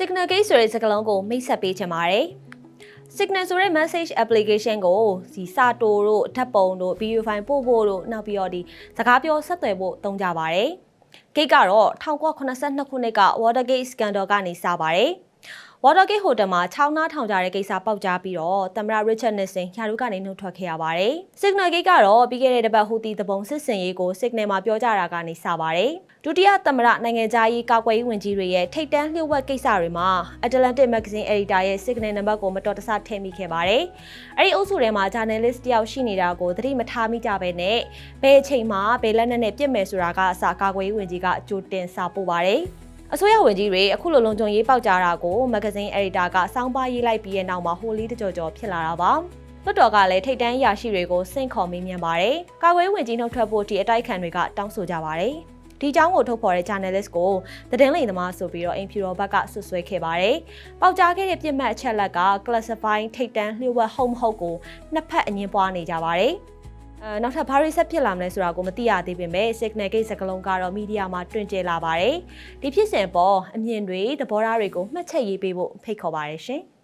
signal gate ဆိုတဲ့စကားလုံးကိုမိတ်ဆက်ပေးချင်ပါတယ် signal ဆိုတဲ့ message application ကိုဒီစာတိုတို့အထက်ပုံတို့ video file ပို့ဖို့တို့နောက်ပြီးတော့ဒီစကားပြောဆက်သွယ်ဖို့သုံးကြပါတယ် gate ကတော့1982ခုနှစ်က Watergate scandal ကနေစပါတယ် Watergate Hotel မှာချောင်းနားထောင်ကြတဲ့ကိစ္စပေါက်ကြားပြီးတော့သမ္မတ Richard Nixon ရာထူးကနေနှုတ်ထွက်ခဲ့ရပါတယ်။ Signal Gate ကတော့ပြီးခဲ့တဲ့တစ်ပတ်ဟူတီတပုံစစ်စင်ရေးကို Signal မှာပြောကြတာကနေစပါတယ်။ဒုတိယသမ္မတနိုင်ငံသားရေးကာကွယ်ရေးဝန်ကြီးတွေရဲ့ထိပ်တန်းလျှို့ဝှက်ကိစ္စတွေမှာ Atlantic Magazine Editor ရဲ့ Signal နံပါတ်ကိုမတော်တဆထည့်မိခဲ့ပါတယ်။အဲ့ဒီအုပ်စုထဲမှာ journalist တယောက်ရှိနေတာကိုသတိမထားမိကြဘဲနဲ့ဘယ်အချိန်မှာဘယ်လက်နက်နဲ့ပြစ်မယ်ဆိုတာကအစကာကွယ်ရေးဝန်ကြီးကကြိုတင်စာပို့ပါတယ်။ အစိုးရဝန်ကြီးတွေအခုလိုလုံခြုံရေးပေါက်ကြတာကိုမဂ္ဂဇင်းအက်ဒီတာကစောင်းပါရေးလိုက်ပြီးတဲ့နောက်မှာဟိုလီတကြော်ကြော်ဖြစ်လာတာပါလွှတ်တော်ကလည်းထိတ်တန်းအရာရှိတွေကိုစိန့်ခေါ်မေးမြန်းပါတယ်။ကာကွယ်ရေးဝန်ကြီးနှုတ်ထွက်ဖို့ဒီအတိုက်ခံတွေကတောင်းဆိုကြပါတယ်။ဒီအကြောင်းကိုထုတ်ဖော်တဲ့ journalist ကိုသတင်းလိမ်သမားဆိုပြီးတော့အင်ဖြူတော်ဘက်ကဆွဆွဲခဲ့ပါတယ်။ပေါက်ကြားခဲ့တဲ့ပြစ်မှတ်အချက်လက်က classify ထိတ်တန်းလျှို့ဝှက်ဟုတ်မဟုတ်ကိုနှစ်ဖက်အငင်းပွားနေကြပါတယ်။ အဲနောက်ထပ်ဘာတွေဆက်ဖြစ်လာမလဲဆိုတာကိုမသိရသေးပေမဲ့ signal gate စကလုံးကတော့မီဒီယာမှာတွင်ကျလာပါတယ်။ဒီဖြစ်စဉ်ပေါ်အမြင်တွေသဘောထားတွေကိုမှတ်ချက်ရေးပေးဖို့ဖိတ်ခေါ်ပါတယ်ရှင်။